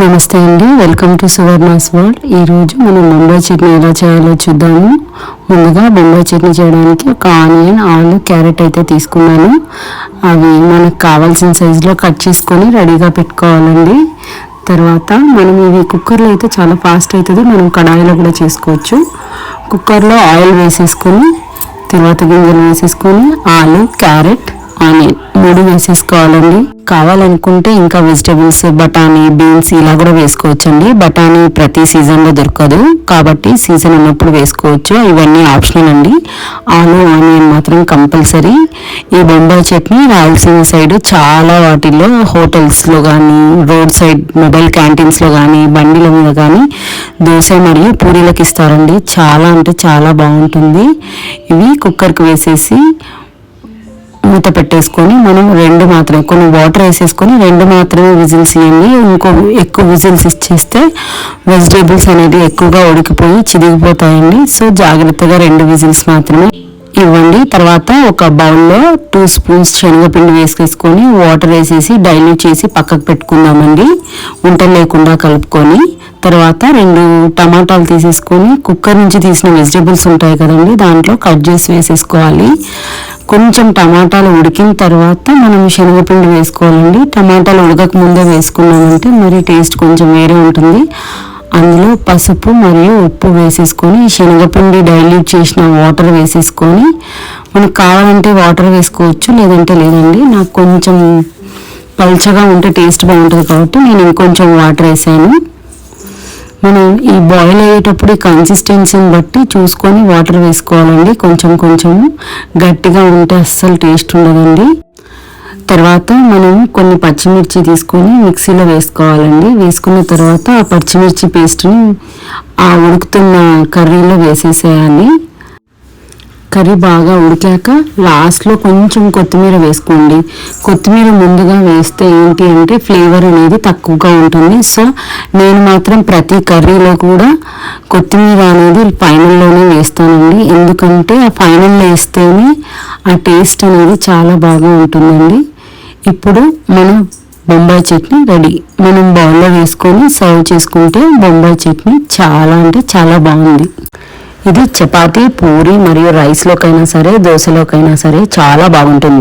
నమస్తే అండి. Welcome to Suvarna's world ఈరోజు మనం బొంబాయి చట్నీ ఎలా చేయాలో చూద్దాము. ముందుగా బొంబాయి చట్నీ చేయడానికి ఒక ఆనియన్ ఆలు క్యారెట్ అయితే తీసుకున్నాను. అవి మనకు కావాల్సిన సైజులో కట్ చేసుకొని రెడీగా పెట్టుకోవాలండి. తర్వాత మనం ఇవి కుక్కర్లో అయితే చాలా ఫాస్ట్ అవుతుంది. మనం కడాయిలో కూడా చేసుకోవచ్చు. కుక్కర్లో ఆయిల్ వేసేసుకొని తర్వాత గింజలు వేసేసుకొని ఆలు క్యారెట్ ఆనియన్ మూడు వేసేసుకోవాలండి. కావాలనుకుంటే ఇంకా వెజిటబుల్స్ బఠానీ బీన్స్ ఇలా కూడా వేసుకోవచ్చండి. బఠానీ ప్రతి సీజన్లో దొరకదు. కాబట్టి సీజన్ ఉన్నప్పుడు వేసుకోవచ్చు. ఇవన్నీ ఆప్షనల్ అండి. ఆలు ఆనియన్ మాత్రం కంపల్సరీ. ఈ బొంబాయి చట్నీ రాయలసీమ సైడ్ చాలా వాటిల్లో హోటల్స్లో కానీ రోడ్ సైడ్ మొబైల్ క్యాంటీన్స్లో కానీ బండిల మీద కానీ దోశ మరియు పూరీలకు ఇస్తారండి చాలా అంటే చాలా బాగుంటుంది. ఇవి కుక్కర్కి వేసేసి మూత పెట్టేసుకొని మనం రెండు మాత్రమే కొన్ని వాటర్ వేసేసుకొని రెండు మాత్రమే విజిల్స్ ఇవ్వండి ఇంకో ఎక్కువ విజిల్స్ ఇచ్చేస్తే వెజిటేబుల్స్ అనేది ఎక్కువగా ఉడికిపోయి చిరిగిపోతాయండి సో జాగ్రత్తగా రెండు విజిల్స్ మాత్రమే ఇవ్వండి. తర్వాత ఒక బౌల్లో టూ స్పూన్స్ శనగపిండి వేసేసుకొని వాటర్ వేసేసి డైల్యూట్ చేసి పక్కకు పెట్టుకుందామండి. ఉంట లేకుండా కలుపుకొని. తర్వాత రెండు టమాటాలు తీసేసుకొని కుక్కర్ నుంచి తీసిన వెజిటేబుల్స్ ఉంటాయి కదండి దాంట్లో కట్ చేసి వేసేసుకోవాలి. కొంచెం టమాటాలు ఉడికిన తర్వాత మనం శనగపిండి వేసుకోవాలండి. టమాటాలు ఉడకక ముందే వేసుకున్నామంటే మరి టేస్ట్ కొంచెం వేరే ఉంటుంది. అందులో పసుపు మరియు ఉప్పు వేసేసుకొని శనగపిండి డైల్యూట్ చేసిన వాటర్ వేసేసుకొని మనకు కావాలంటే వాటర్ వేసుకోవచ్చు లేదంటే లేదండి. నాకు కొంచెం పల్చగా ఉంటే టేస్ట్ బాగుంటుంది కాబట్టి నేను ఇంకొంచెం వాటర్ వేసాను. మనం ఈ బాయిల్ అయ్యేటప్పుడు ఈ కన్సిస్టెన్సీని బట్టి చూసుకొని వాటర్ వేసుకోవాలండి. కొంచెం కొంచెం గట్టిగా ఉంటే అస్సలు టేస్ట్ ఉండదండి. తర్వాత మనం కొన్ని పచ్చిమిర్చి తీసుకొని మిక్సీలో వేసుకోవాలండి. వేసుకున్న తర్వాత ఆ పచ్చిమిర్చి పేస్ట్ని ఆ ఉడుకుతున్న కర్రీలో వేసేసేయాలి. కర్రీ బాగా ఉడికాక లాస్ట్లో కొంచెం కొత్తిమీర వేసుకోండి. కొత్తిమీర ముందుగా వేస్తే ఏంటి అంటే ఫ్లేవర్ అనేది తక్కువగా ఉంటుంది. సో నేను మాత్రం ప్రతి కర్రీలో కూడా కొత్తిమీర అనేది ఫైనల్లోనే వేస్తానండి. ఎందుకంటే ఆ ఫైనల్లో వేస్తేనే ఆ టేస్ట్ అనేది చాలా బాగా ఉంటుందండి. ఇప్పుడు మనం బొంబాయి చట్నీ రెడీ. మనం బౌల్లో వేసుకొని సర్వ్ చేసుకుంటే బొంబాయి చట్నీ చాలా అంటే చాలా బాగుంది. ఇది చపాతీ పూరి మరియు రైస్లోకైనా సరే దోశలోకైనా సరే చాలా బాగుంటుంది.